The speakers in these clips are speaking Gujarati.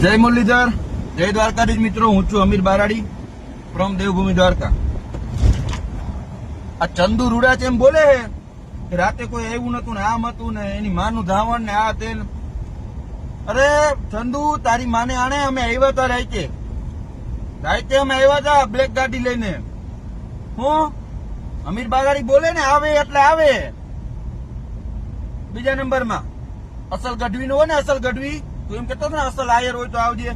જય મુરલીધર, જય દ્વારકાધીશ મિત્રો, હું છું અમીર બારાડી ફ્રોમ દેવભૂમિ દ્વારકા. આ ચંદુ રૂડા છે એમ બોલે છે કે રાતે કોઈ એવું નતું ને આમ હતું ને એની માનું ધાવણ ને આ તે અરે ચંદુ, તારી માને આણે અમે આવ્યા હતા રાતે રાતે અમે આવ્યા હતા બ્લેક ગાડી લઈને. હું? અમીર બાગાડી બોલે ને આવે એટલે આવે. બીજા નંબરમાં. અસલ ગઢવી હોય ને અસલ ગઢવી. તું એમ કેતો હતો ને, અસલ આયર હોય તો આવજે.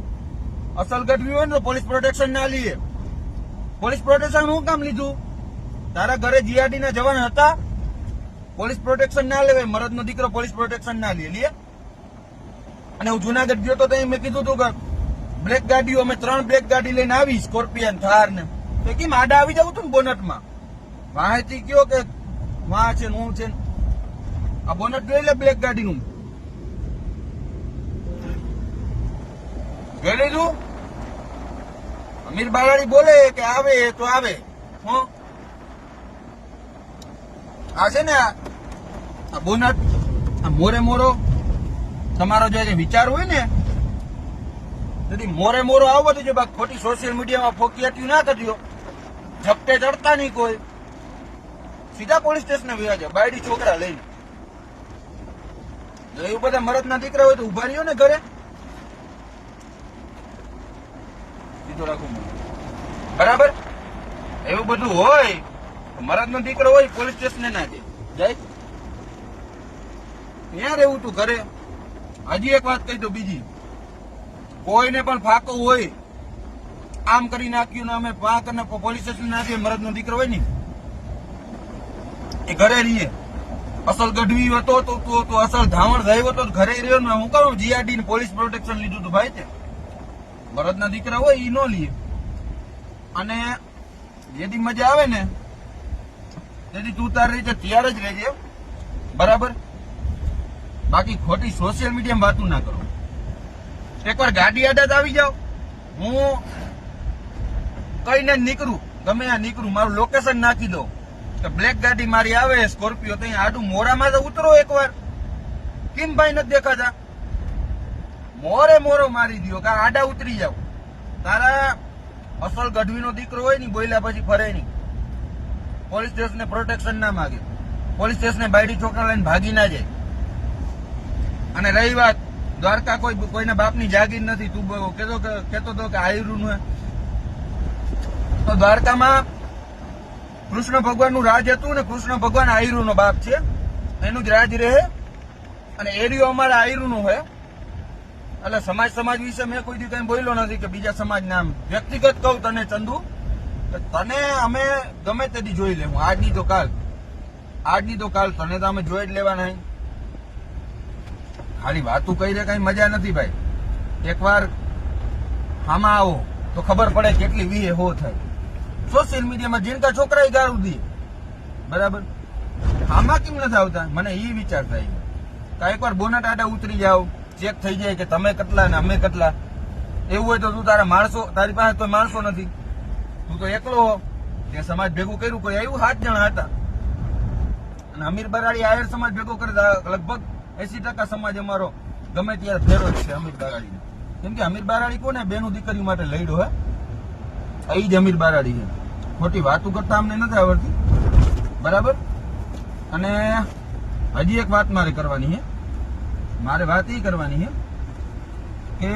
અસલ ગઢવી હોય ને તો પોલીસ પ્રોટેક્શન ના લઈએ પોલીસ પ્રોટેક્શન હું કામ લીધું? તારા ઘરે જીઆરડી ના જવાન હતા. પોલીસ પ્રોટેક્શન ના લેવાય મરદ નો દીકરો પોલીસ પ્રોટેક્શન ના લે લે. અને હું જુનાગઢ ગયો તો મેં કીધું તું કે બ્લેક ગાડીઓ અમે ત્રણ બ્લેક ગાડી લઈને આવી, સ્કોર્પિયન, થાર ને. તો કેમ આડા આવી જવું તું ને બોનટમાં? માહિતી કયો કે વાહ છે હું છે. આ બોનટ જોઈ લે બ્લેક ગાડીનું. જોઈ લીધું અમીર બારાડી બોલે કે આવે તો આવે. હું. આ છે ને આ બોનટ આ મોરે મોરો. તમારો જે વિચાર હોય ને, તેથી મોરે મોરો આવવો તો જો બા ખોટી સોશિયલ મીડિયામાં ફોકિયાટીયું ના કરજો ઝપટે ચડતા નહીં કોઈ. સીધા પોલીસ સ્ટેશને છે બાયડી છોકરા લઈને. એવું બધા મરદના દીકરા હોય તો ઊભા રહ્યો ને ઘરે. સીધો રાખું બરાબર? એવું બધું હોય, તો મરદનો દીકરો હોય, પોલીસ સ્ટેશને ના દે જાય? ત્યાં રહેવું તું ઘરે? હજી એક વાત કહી દો બીજી. કોઈને પણ ફાકો હોય, આમ કરી નાખ્યું ને અમે પાક અને પોલીસ સ્ટેશન નાખીએ મરદનો દીકરો હોય ને એ ઘરે રહીએ. અસલ ગઢવી હતો તો અસલ ધાવણ થયો હતો ઘરે રહ્યો ને, હું કહું જીઆરડી ને પોલીસ પ્રોટેક્શન લીધું હતું ભાઈ તે. ભરતના દીકરા હોય એ નો લે. અને જેથી મજા આવે ને, તેથી તું તારી રીતે તૈયાર જ રહેજે બરાબર? બાકી ખોટી સોશિયલ મીડિયામાં વાતું ના કરો. એકવાર ગાડી આદત આવી જાવ. હું કઈને નીકળું. ગમે આ નીકળું, મારું લોકેશન નાખી દો કે બ્લેક ગાડી મારી આવે સ્કોર્પિયો તો આડું મોરામાં તો ઉતરો એકવાર. કેમ ભાઈ નથી દેખાતા? મોરે મોરો મારી દ્યો, કા આડા ઉતરી જાવ તારા અસલ ગઢવીનો દીકરો હોય ને બોલ્યા પછી ફરે નહીં. પોલીસ સ્ટેશને પ્રોટેક્શન ના માગે. પોલીસ સ્ટેશને બાયડી છોકરા લઈને ભાગી ના જાય. અને રહી વાત, દ્વારકા કોઈ કોઈના બાપની જાગીર નથી. તું કેતો કહેતો કે- કહેતો હતો કે આયુર્નું તો દ્વારકામાં કૃષ્ણ ભગવાનનું રાજ હતું ને કૃષ્ણ ભગવાન આયરુનો બાપ છે. એનું જ રાજ રહે. અને એરિયો અમારા આયરુનું હોય એટલે સમાજ સમાજ વિશે મેં કોઈ દિવસ બોલ્યો નથી કે બીજા સમાજ નામ. વ્યક્તિગત કહું તને, ચંદુ તને અમે ગમે તેથી જોઈ લેવું. આજની તો કાલ. આજની તો કાલ તને તો અમે જોઈ જ લેવાના. ખાલી વાતું કહી રે કઈ મજા નથી ભાઈ. એકવાર આમાં આવો તો ખબર પડે કેટલી વીએ હો થાય. સોશિયલ મીડિયામાં જીણકા છોકરા ગાળું દે. બરાબર? આમાં કેમ નથી આવતા? મને એ વિચાર થાય તો એકવાર બોનટ ટાટા ઉતરી જાવ ચેક થઈ જાય કે તમે કેટલા ને અમે કેટલા. એવું હોય તો તું તારા માણસો, તારી પાસે તો માણસો નથી. તું તો એકલો હો. તે સમાજ ભેગું કર્યું કોઈ આવ્યું, સાત જણા હતા. અને અમીર બરાડી આયર સમાજ ભેગો કરે લગભગ એસી ટકા સમાજ અમારો ગમે ત્યારે ફેરો છે અમીર બરાડી કેમ કે અમીર બારાડી કોને? બેનું દીકરી માટે લડ્યો હે? એ જ અમીર બારાડી છે. ખોટી વાતો કરતા અમને નથી આવડતી. બરાબર? અને હજી એક વાત મારે કરવાની છે. મારે વાત એ કરવાની છે કે